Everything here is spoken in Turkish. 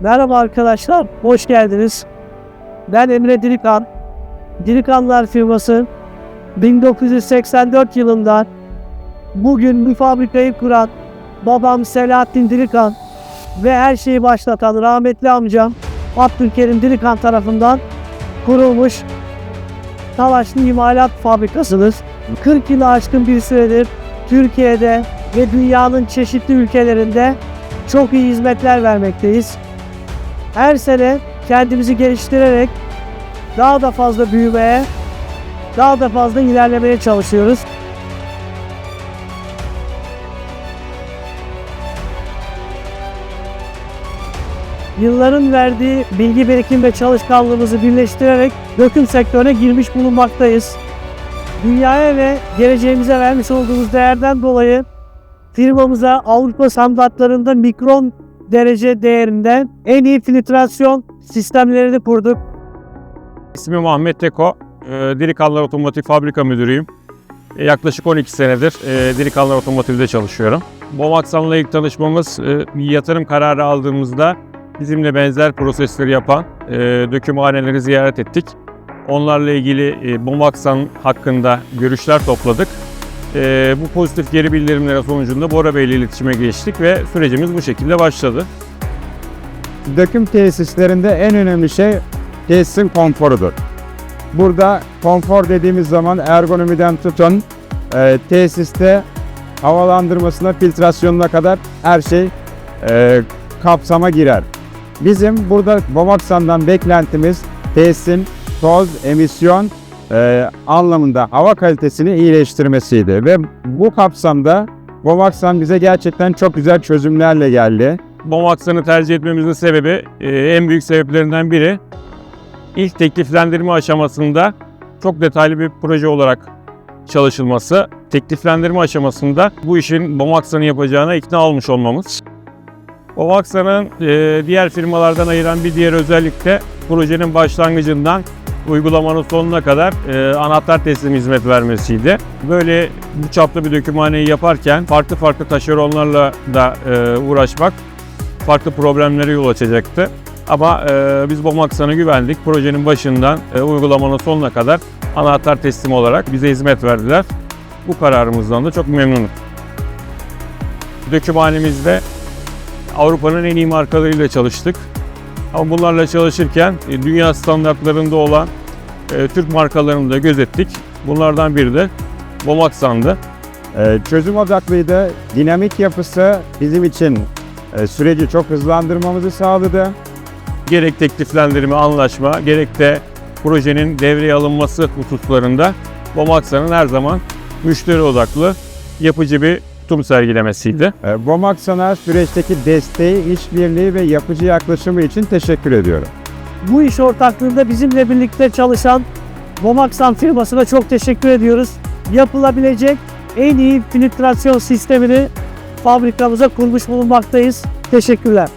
Merhaba arkadaşlar, hoş geldiniz. Ben Emre Dilikan. Dilikanlar firması 1984 yılında bugün bu fabrikayı kuran babam Selahattin Dilikan ve her şeyi başlatan rahmetli amcam Abdülkerim Dilikan tarafından kurulmuş Talaşlı İmalat Fabrikasıdır. 40 yılı aşkın bir süredir Türkiye'de ve dünyanın çeşitli ülkelerinde çok iyi hizmetler vermekteyiz. Her sene kendimizi geliştirerek daha da fazla büyümeye, daha da fazla ilerlemeye çalışıyoruz. Yılların verdiği bilgi birikim ve çalışkanlığımızı birleştirerek döküm sektörüne girmiş bulunmaktayız. Dünyaya ve geleceğimize vermiş olduğumuz değerden dolayı firmamıza Avrupa standartlarında mikron derece değerinde en iyi filtrasyon sistemlerini kurduk. İsmim Ahmet Teko. E, Dilikanlar Otomotiv Fabrika Müdürüyüm. E, yaklaşık 12 senedir e, Dilikanlar Otomotiv'de çalışıyorum. Bomaksan'la ilk tanışmamız yatırım kararı aldığımızda bizimle benzer prosesleri yapan dökümhaneleri ziyaret ettik. Onlarla ilgili Bomaksan hakkında görüşler topladık. E, bu pozitif geri bildirimlere sonucunda Bora Bey ile iletişime geçtik ve sürecimiz bu şekilde başladı. Döküm tesislerinde en önemli şey tesisin konforudur. Burada konfor dediğimiz zaman ergonomiden tutun e, tesiste havalandırmasına, filtrasyonuna kadar her şey e, kapsama girer. Bizim burada Bomaksan'dan beklentimiz tesisin toz, emisyon e, anlamında hava kalitesini iyileştirmesiydi ve bu kapsamda Bomaksan bize gerçekten çok güzel çözümlerle geldi. Bomaksan'ı tercih etmemizin sebebi, e, en büyük sebeplerinden biri ilk tekliflendirme aşamasında çok detaylı bir proje olarak çalışılması. Tekliflendirme aşamasında bu işin Bomaksan'ı yapacağına ikna olmuş olmamız. Bomaksan'ın e, diğer firmalardan ayıran bir diğer özellik de projenin başlangıcından uygulamanın sonuna kadar e, anahtar teslim hizmet vermesiydi. Böyle bu çapta bir dökümhaneyi yaparken farklı farklı taşeronlarla da e, uğraşmak farklı problemlere yol açacaktı. Ama e, biz Bomaksan'a güvendik. Projenin başından e, uygulamanın sonuna kadar anahtar teslim olarak bize hizmet verdiler. Bu kararımızdan da çok memnunum. Dökümhanemizde Avrupa'nın en iyi markalarıyla çalıştık. Ama bunlarla çalışırken e, dünya standartlarında olan e, Türk markalarını da gözettik. Bunlardan biri de Bomaksan'dı. Ee, çözüm odaklıydı. Dinamik yapısı bizim için e, süreci çok hızlandırmamızı sağladı. gerek tekliflendirme, anlaşma, gerek de projenin devreye alınması hususlarında Bomaksa'nın her zaman müşteri odaklı, yapıcı bir tutum sergilemesiydi. Ee, Bomaksan'a süreçteki desteği, işbirliği ve yapıcı yaklaşımı için teşekkür ediyorum. Bu iş ortaklığında bizimle birlikte çalışan Bomaksan firmasına çok teşekkür ediyoruz. Yapılabilecek en iyi filtrasyon sistemini fabrikamıza kurmuş bulunmaktayız. Teşekkürler.